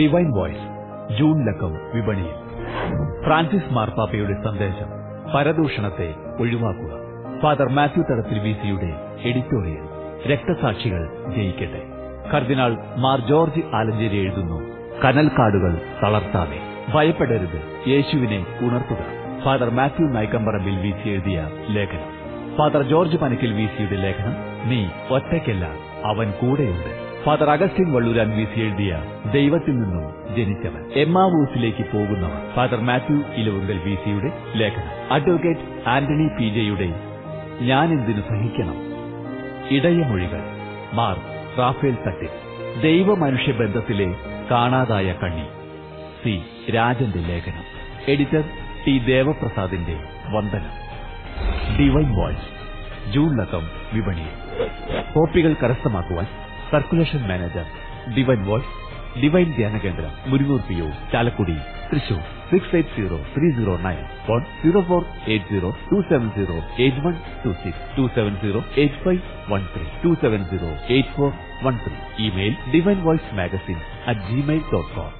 Divine voice June ലക്കം വിപണിയിൽ. Francis മാർപ്പാപ്പയുടെ സന്ദേശം പരദൂഷണത്തെ ഒഴിവാക്കുക. ഫാദർ മാത്യു തടത്തിൽ വീസിയുടെ എഡിറ്റോറിയൽ രക്തസാക്ഷികൾ ജയിക്കട്ടെ. കർദിനാൾ മാർ ജോർജ് ആലഞ്ചേരി എഴുതുന്നു കനൽക്കാടുകൾ തളർത്താതെ ഭയപ്പെടരുത് യേശുവിനെ ഉണർത്തുക. ഫാദർ മാത്യു നായ്ക്കമ്പറമ്പിൽ വി എഴുതിയ ലേഖനം. ഫാദർ ജോർജ് പനക്കിൽ വീസിയുടെ ലേഖനം നീ ഒറ്റയ്ക്കല്ല അവൻ കൂടെയുണ്ട്. ഫാദർ അഗസ്റ്റിൻ വള്ളൂരാൻ വീസി എഴുതിയ ദൈവത്തിൽ നിന്നും ജനിച്ചവൻ. എമ്മാവൂസിലേക്ക് പോകുന്നവർ. ഫാദർ മാത്യു ഇലവുങ്കൽ വി സിയുടെ ലേഖനം. അഡ്വക്കേറ്റ് ആന്റണി പി ജെയുടെ ഞാൻ എന്തിനു സഹിക്കണം? ഇടയമൊഴികൾ. മാർ റാഫേൽ തട്ടിൽ. ദൈവമനുഷ്യ ബന്ധത്തിലെ കാണാതായ കണ്ണി. സി രാജന്റെ ലേഖനം. എഡിറ്റർ ടി ദേവപ്രസാദിന്റെ വന്ദനം. ഡിവൈൻ വോയ്സ് ജൂൺ ലക്കം വിപണിയിൽ. കോപ്പികൾ കരസ്ഥമാക്കുവാൻ circulation manager Divine Voice Divine ധ്യാന കേന്ദ്രം Muringoor P O Chalakudy Thrissur. Six eight zero three zero nine phone zero four eight zero two seven zero eight one two six two seven zero eight five one three two seven zero eight four one three email Divine Voice magazine at Gmail dot com